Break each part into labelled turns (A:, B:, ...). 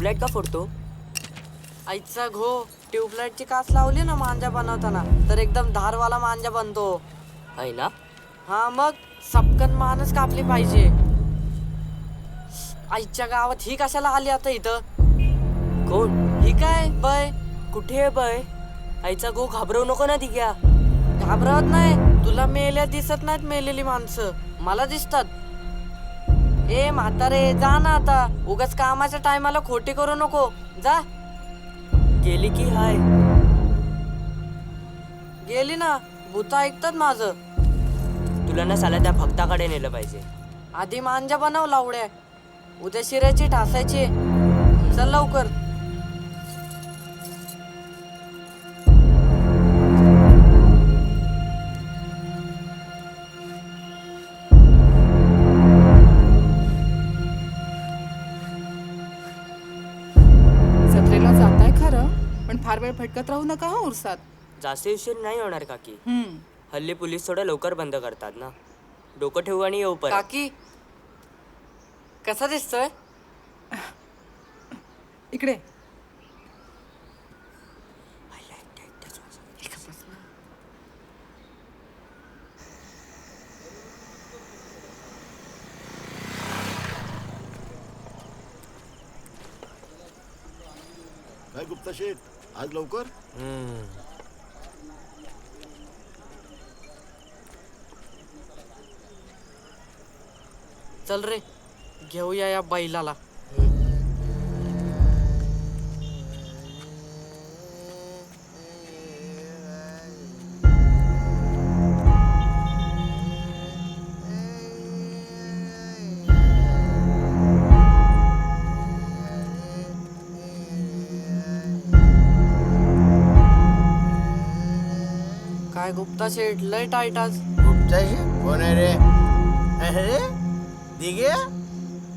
A: Tubelight का फोडतो?
B: आईचा घो ट्यूबलाईटची काच लावली ना मांजा बनवताना तर एकदम धारवाला मांजा बनतो.
A: आहे ना
B: हा मग सपकन मानच कापली पाहिजे. आईच्या गावात ही कशाला आली आता इथं?
A: कोण?
B: ही काय? बय
A: कुठे आहे बाय? आईचा गो घाबरवू नको ना दिग्या.
B: घाबरवत नाही तुला मेल्या दिसत नाहीत मेलेली माणसं. मला दिसतात. ए म्हातारे जा ना आता. उगाच कामाच्या टायमाला खोटी करू नको. जा.
A: गेली की हाय.
B: गेली ना. भूत ऐकतात माझं.
A: तुला ना साला त्या भक्ताकडे नेलं पाहिजे.
B: आधी मांजा बनव लावड्या उद्या शिरायची ठासायची. चल लवकर.
C: खरं पण फार वेळ भटकत राहू नका हा उरसात.
A: जास्त उशीर नाही होणार काकी.
C: हम्म.
A: हल्ली पोलीस थोडं लवकर बंद करतात ना. डोकं ठेवू आणि येऊ परत.
B: काकी कसा दिसतोय?
C: इकडे.
D: काय गुप्ता शेठ? आज लवकर?
B: चल रे घेऊया या बैलाला. काय गुप्ता शेठ? लय टाईट आज.
E: गुप्ताशी कोण आहे रे? अरे दिग्या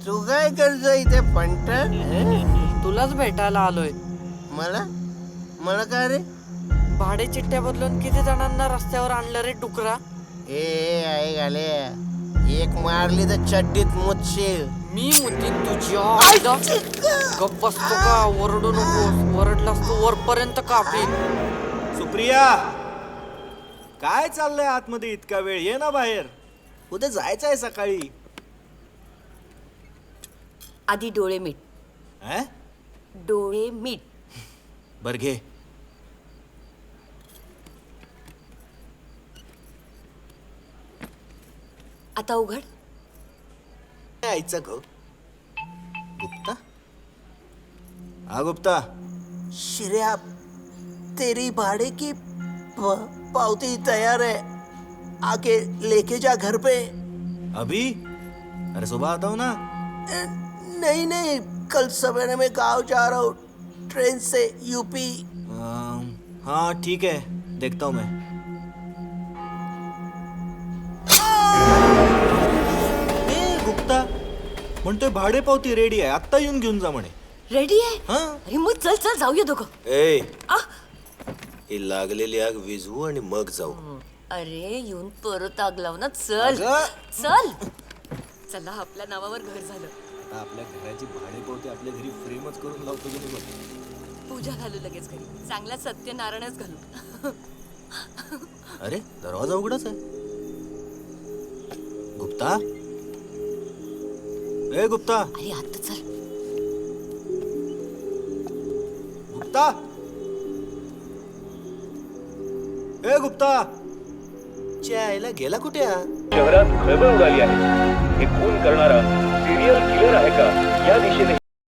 E: तू काय करतो इथे फंट
B: तुलाच भेटायला आलोय.
E: मला? मला काय रे?
B: भाडे चिठ्ठ्या बदलून किती जणांना रस्त्यावर आणलं रे टुकरा
E: ए आहे घाले एक मारली तर चड्डीत मुतशील.
B: मी मुतीन तुझी. गप्प बसतो का? ओरडू नकोस. ओरडलास तू वरपर्यंत कापी
F: सुप्रिया! काय चाललंय आतमध्ये इतका वेळ? ये ना बाहेर. उद्या जायचं आहे सकाळी.
G: आधी डोळे मीट.
F: अं?
G: डोळे मीट.
F: बर घे.
G: आता उघड.
F: गुप्ता? हा गुप्ता.
E: श्रेया तेरी भाड़े की प- पावती तैयार है। आके लेके जा घर पे।
F: अभी? अरे सुबह आता हूँ ना।
E: नहीं नहीं कल सवेरे में गाँव जा रहा हूँ ट्रेन से यूपी।
F: हाँ ठीक है देखता हूँ मैं। ए, गुप्ता म्हणतोय भाडे पावती रेडी आहे. आत्ता येऊन घेऊन जा म्हणे.
G: रेडी आहे?
F: हा.
G: अरे मग चल चल जाऊया दोघं.
H: ए.
G: आ!
H: ही लागलेली आग विझवू आणि मग जाऊ.
G: अरे येऊन परत आग लाव ना चल! चल. चला आपल्या नावावर घर झालं.
F: आता आपल्या घराची भाडे पावती आपल्या घरी फ्रेमच करून लावतो की नाही बघ.
G: पूजा घालू लगेच घरी. चांगला सत्यनारायणच घालू.
F: अरे दरवाजा उघडाच आहे. गुप्ता? ए गुप्ता!
G: अरे आता चल.
F: गुप्ता! ए गुप्ता.
H: च्या गेला कुठे हा?
I: शहरात खळबळ उडाली आहे. हे खून करणारा सिरियल किलर आहे का? या दिशेने